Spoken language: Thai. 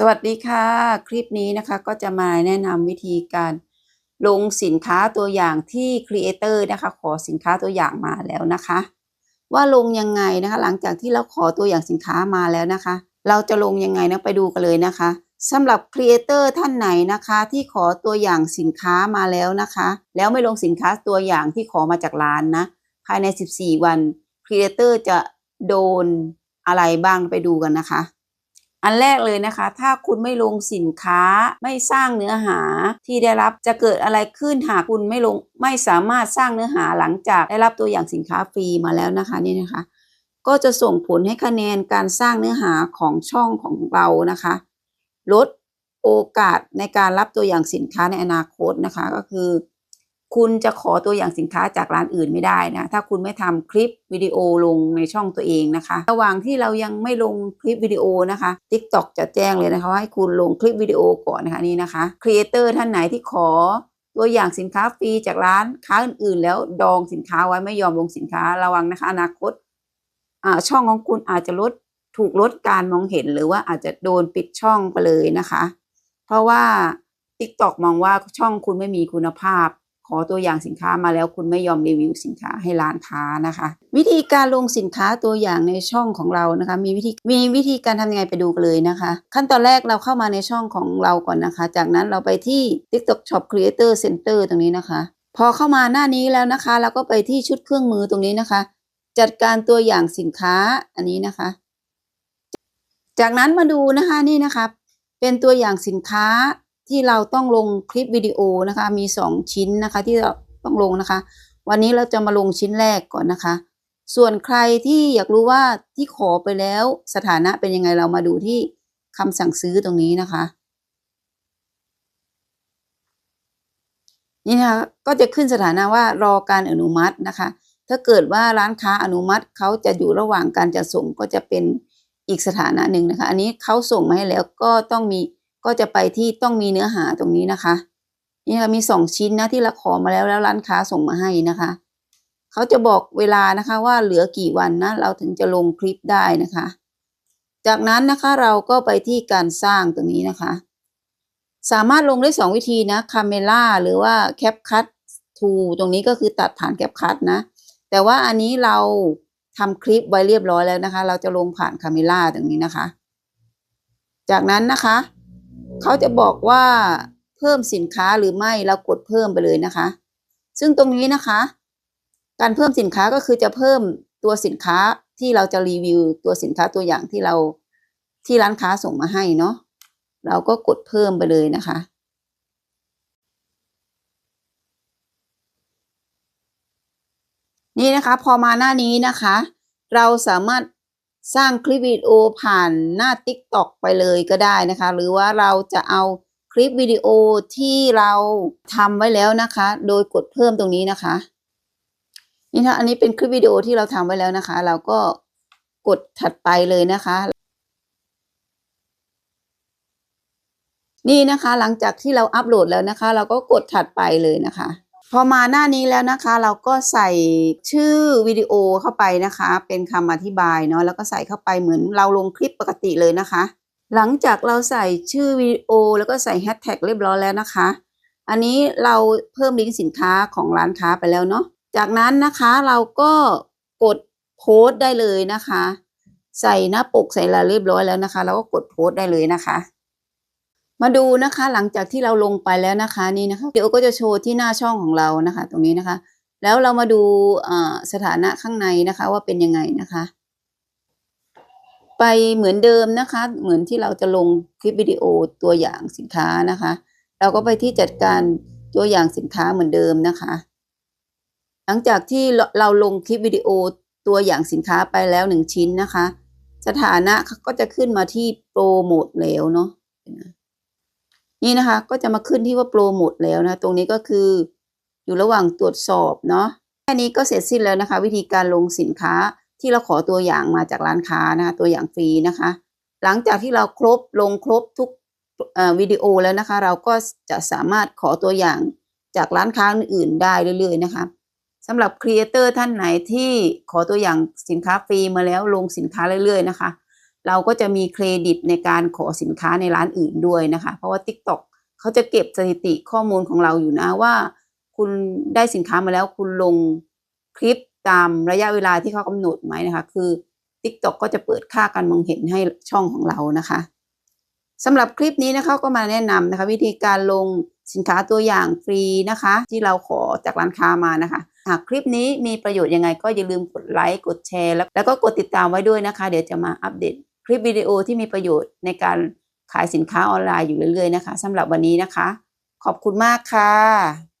สวัสดีค่ะ คลิปนี้นะคะก็จะมาแนะนำวิธีการลงสินค้าตัวอย่างที่ Creator นะคะขอสินค้าตัวอย่างมาแล้วนะคะ ว่าลงยังไงนะคะหลังจากที่เราขอตัวอย่างสินค้ามาแล้วนะคะ เราจะลงยังไงนะไปดูกันเลยนะคะสำหรับ Creator ท่านไหนนะคะที่ขอตัวอย่างสินค้ามาแล้วนะคะ แล้วไม่ลงสินค้าตัวอย่างที่ขอมาจากร้านนะภายใน 14 วัน Creator จะโดนอะไรบ้างไปดูกันนะคะ อันแรกเลยนะคะ ถ้าคุณไม่ลงสินค้าไม่สร้างเนื้อหาที่ได้รับจะเกิดอะไรขึ้นหากคุณไม่ลงไม่สามารถสร้างเนื้อหาหลังจากได้รับตัวอย่างสินค้าฟรีมาแล้วนะคะนี่นะคะ ก็จะส่งผลให้คะแนนการสร้างเนื้อหาของช่องของเรานะคะ ลดโอกาสในการรับตัวอย่างสินค้าในอนาคตนะคะก็คือ คุณจะขอตัวอย่างสินค้าจากร้านอื่นไม่ได้นะ ถ้าคุณไม่ทำคลิปวิดีโอลงในช่องตัวเองนะคะ ระหว่างที่เรายังไม่ลงคลิปวิดีโอนะคะ TikTok จะแจ้งเลยนะคะว่าให้คุณลงคลิปวิดีโอก่อนนะคะนี่นะคะครีเอเตอร์ท่านไหนที่ขอตัวอย่างสินค้าฟรีจากร้านค้าอื่นๆ แล้วดองสินค้าไว้ไม่ยอมลงสินค้าระวังนะคะ อนาคตอ่าช่องของคุณอาจจะลดถูกลดการมองเห็นหรือว่าอาจจะโดนปิดช่องไปเลยนะคะ เพราะว่า TikTok มองว่าช่องคุณไม่มีคุณภาพ ขอตัวอย่างสินค้ามาแล้วคุณไม่ยอมรีวิวสินค้าให้ร้านค้านะคะ วิธีการลงสินค้าตัวอย่างในช่องของเรานะคะ มีวิธีมีวิธีการทำยังไงไปดูกันเลยนะคะ ขั้นตอนแรกเราเข้ามาในช่องของเราก่อนนะคะ จากนั้นเราไปที่ TikTok Shop Creator Center ตรงนี้นะคะ พอเข้ามาหน้านี้แล้วนะคะ เราก็ไปที่ชุดเครื่องมือตรงนี้นะคะ จัดการตัวอย่างสินค้าอันนี้นะคะ จากนั้นมาดูนะคะนี่นะคะ เป็นตัวอย่างสินค้า ที่เราต้องลงคลิปวิดีโอนะคะ มีสองชิ้นนะคะที่เราต้องลงนะคะ วันนี้เราจะมาลงชิ้นแรกก่อนนะคะ ส่วนใครที่อยากรู้ว่าที่ขอไปแล้วสถานะเป็นยังไงเรามาดูที่คำสั่งซื้อตรงนี้นะคะ นี่นะคะก็จะขึ้นสถานะว่ารอการอนุมัตินะคะ ถ้าเกิดว่าร้านค้าอนุมัติเขาจะอยู่ระหว่างการจะส่งก็จะเป็นอีกสถานะหนึ่งนะคะ อันนี้เขาส่งมาให้แล้วก็ต้องมี ก็จะไปที่ต้องมีเนื้อหาตรงนี้นะคะ นี่ค่ะมีสองชิ้นนะที่เราขอมาแล้วแล้วร้านค้าส่งมาให้นะคะเขาจะบอกเวลานะคะว่าเหลือกี่วันนะเราถึงจะลงคลิปได้นะคะ จากนั้นนะคะเราก็ไปที่การสร้างตรงนี้นะคะ สามารถลงได้สองวิธีนะคาเมล่าหรือว่าแคปคัตทูตรงนี้ก็คือตัดผ่านแคปคัตนะ แต่ว่าอันนี้เราทำคลิปไว้เรียบร้อยแล้วนะคะ เราจะลงผ่านคาเมล่าตรงนี้นะคะ จากนั้นนะคะ เขาจะบอกว่าเพิ่มสินค้าหรือไม่เรากดเพิ่มไปเลยนะคะ ซึ่งตรงนี้นะคะ การเพิ่มสินค้าก็คือจะเพิ่มตัวสินค้าที่เราจะรีวิวตัวสินค้าตัวอย่างที่เราที่ร้านค้าส่งมาให้เนาะเราก็กดเพิ่มไปเลยนะคะ นี่นะคะพอมาหน้านี้นะคะ เราสามารถ สร้างคลิปวิดีโอผ่านหน้า TikTok ไปเลยก็ได้นะคะ หรือว่าเราจะเอาคลิปวิดีโอที่เราทำไว้แล้วนะคะ โดยกดเพิ่มตรงนี้นะคะนี่นะอันนี้เป็นคลิปวิดีโอที่เราทำไว้แล้วนะคะ เราก็กดถัดไปเลยนะคะ นี่นะคะหลังจากที่เราอัปโหลดแล้วนะคะ เราก็กดถัดไปเลยนะคะ พอมาหน้านี้แล้วนะคะ เราก็ใส่ชื่อวิดีโอเข้าไปนะคะ เป็นคำอธิบายเนาะแล้วก็ใส่เข้าไปเหมือนเราลงคลิปปกติเลยนะคะ หลังจากเราใส่ชื่อวิดีโอแล้วก็ใส่แฮชแท็กเรียบร้อยแล้วนะคะ อันนี้เราเพิ่มลิงก์สินค้าของร้านค้าไปแล้วเนาะจากนั้นนะคะเราก็กดโพสต์ได้เลยนะคะ ใส่หน้าปกใส่รายเรียบร้อยแล้วนะคะ เราก็กดโพสต์ได้เลยนะคะ มาดูนะคะหลังจากที่เราลงไปแล้วนะคะนี่นะคะเดี๋ยวก็จะโชว์ที่หน้าช่องของเรานะคะ ตรงนี้นะคะ แล้วเรามาดูสถานะข้างในนะคะว่าเป็นยังไงนะคะ ไปเหมือนเดิมนะคะ เหมือนที่เราจะลงคลิปวิดีโอตัวอย่างสินค้านะคะ เราก็ไปที่จัดการตัวอย่างสินค้าเหมือนเดิมนะคะ หลังจากที่เราลงคลิปวิดีโอตัวอย่างสินค้าไปแล้วหนึ่งชิ้นนะคะ สถานะก็จะขึ้นมาที่โปรโมทแล้วเนาะ นี่นะคะก็จะมาขึ้นที่ว่าโปรโมทแล้วนะตรงนี้ก็คืออยู่ระหว่างตรวจสอบเนาะแค่นี้ก็เสร็จสิ้นแล้วนะคะ วิธีการลงสินค้าที่เราขอตัวอย่างมาจากร้านค้านะคะตัวอย่างฟรีนะคะ หลังจากที่เราครบลงครบทุกวิดีโอแล้วนะคะ เราก็จะสามารถขอตัวอย่างจากร้านค้าอื่นได้เรื่อยๆนะคะสำหรับครีเอเตอร์ท่านไหนที่ขอตัวอย่างสินค้าฟรีมาแล้วลงสินค้าเรื่อยๆนะคะ เราก็จะมีเครดิตในการขอสินค้าในร้านอื่นด้วยนะคะ เพราะว่า TikTok เขาจะเก็บสถิติข้อมูลของเราอยู่นะว่า คุณได้สินค้ามาแล้วคุณลงคลิปตามระยะเวลาที่เขากำหนดไหมนะคะ คือ TikTok ก็จะเปิดค่าการมองเห็นให้ช่องของเรานะคะสำหรับคลิปนี้นะคะก็มาแนะนำนะคะ วิธีการลงสินค้าตัวอย่างฟรีนะคะ ที่เราขอจากร้านค้ามานะคะ หากคลิปนี้มีประโยชน์ยังไงก็อย่าลืมกดไลค์กดแชร์แล้วแล้วก็กดติดตามไว้ด้วยนะคะ เดี๋ยวจะมาอัปเดต คลิปวิดีโอที่มีประโยชน์ในการขายสินค้าออนไลน์อยู่เรื่อยๆนะคะสำหรับวันนี้นะคะ ขอบคุณมากค่ะ